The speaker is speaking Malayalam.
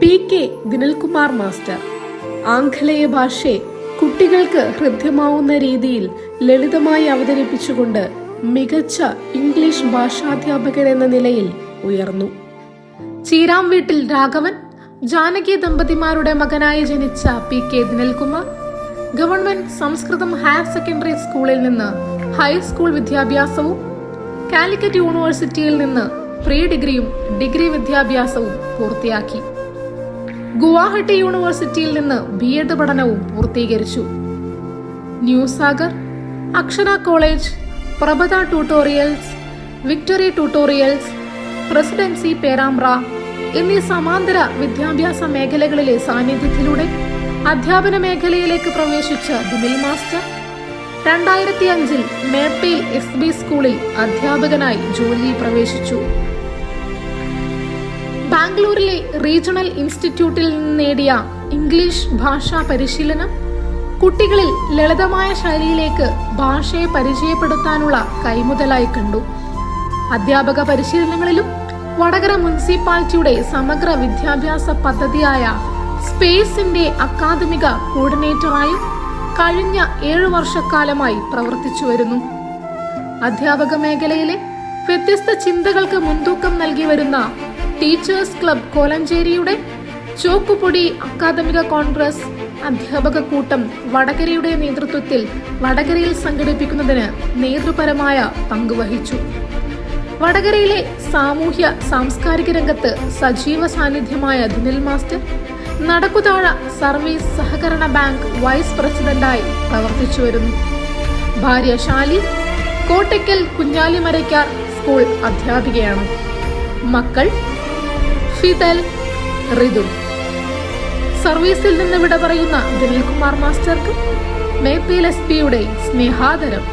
P K ദിനൽകുമാർ master. ആംഗലേയ ഭാഷയെ കുട്ടികൾക്ക് ഹൃദ്യമാവുന്ന രീതിയിൽ ലളിതമായി അവതരിപ്പിച്ചുകൊണ്ട് മികച്ച ഇംഗ്ലീഷ് ഭാഷാധ്യാപകൻ എന്ന നിലയിൽ ഉയർന്നു. ചീരാം വീട്ടിൽ രാഘവൻ ജാനകി ദമ്പതിമാരുടെ മകനായി ജനിച്ച P K Dinalkumar government Samskritham higher secondary സ്കൂളിൽ നിന്ന് ഹൈസ്കൂൾ വിദ്യാഭ്യാസവും കാലിക്കറ്റ് യൂണിവേഴ്സിറ്റിയിൽ നിന്ന് പ്രീ ഡിഗ്രിയും ഡിഗ്രി വിദ്യാഭ്യാസവും പൂർത്തിയാക്കി. ഗുവാഹട്ടി യൂണിവേഴ്സിറ്റിയിൽ നിന്ന് ബി എഡ് പഠനവും പൂർത്തീകരിച്ചു. New Sagar Akshara college Prabhatha tutorials victory tutorials presidency Perambra എന്നീ സമാന്തര വിദ്യാഭ്യാസ മേഖലകളിലെ സാന്നിധ്യത്തിലൂടെ അധ്യാപന മേഖലയിലേക്ക് പ്രവേശിച്ച ദിമിൽ മാസ്റ്റർ രണ്ടായിരത്തി അഞ്ചിൽ മേപ്പയിൽ എസ് ബി സ്കൂളിൽ അധ്യാപകനായി ജോലിയിൽ പ്രവേശിച്ചു. ബാംഗ്ലൂരിലെ റീജിയണൽ ഇൻസ്റ്റിറ്റ്യൂട്ടിൽ നിന്ന് നേടിയ ഇംഗ്ലീഷ് ഭാഷാ പരിശീലനം കുട്ടികളിൽ ലളിതമായ ശൈലിയിലേക്ക് ഭാഷയെ പരിചയപ്പെടുത്താനുള്ള കൈമുതലായി കണ്ടു. അധ്യാപക പരിശീലനങ്ങളിലും വടകര മുനിസിപ്പാലിറ്റിയുടെ സമഗ്ര വിദ്യാഭ്യാസ പദ്ധതിയായ സ്പേസിന്റെ അക്കാദമിക കോർഡിനേറ്ററായും കഴിഞ്ഞ ഏഴു വർഷക്കാലമായി പ്രവർത്തിച്ചു വരുന്നു. അധ്യാപക മേഖലയിലെ വ്യത്യസ്ത ചിന്തകൾക്ക് മുൻതൂക്കം നൽകി വരുന്ന ടീച്ചേഴ്സ് ക്ലബ് കോലഞ്ചേരിയുടെ ചോക്കുപൊടി അക്കാദമിക കോൺഗ്രസ് അധ്യാപക കൂട്ടം വടകരയുടെ നേതൃത്വത്തിൽ വടകരയിൽ സംഘടിപ്പിക്കുന്നതിന് നേതൃപരമായ പങ്കുവഹിച്ചു വടകരയിലെ സാമൂഹ്യ സാംസ്കാരിക രംഗത്ത് സജീവ സാന്നിധ്യമായ ദിനിൽ മാസ്റ്റർ നടക്കുതാഴ സർവീസ് സഹകരണ ബാങ്ക് വൈസ് പ്രസിഡന്റായി പ്രവർത്തിച്ചു വരുന്നു. ഭാര്യ ഷാലി കോട്ടയ്ക്കൽ കുഞ്ഞാലിമരയ്ക്കാർ സ്കൂൾ അധ്യാപികയാണ്. മക്കൾ ഫിദൽ റിതു സർവീസിൽ നിന്ന് വിട പറയുന്ന ദിനിൽകുമാർ മാസ്റ്റർക്ക് മേപ്പിൽ എസ് പിയുടെ സ്നേഹാദരം.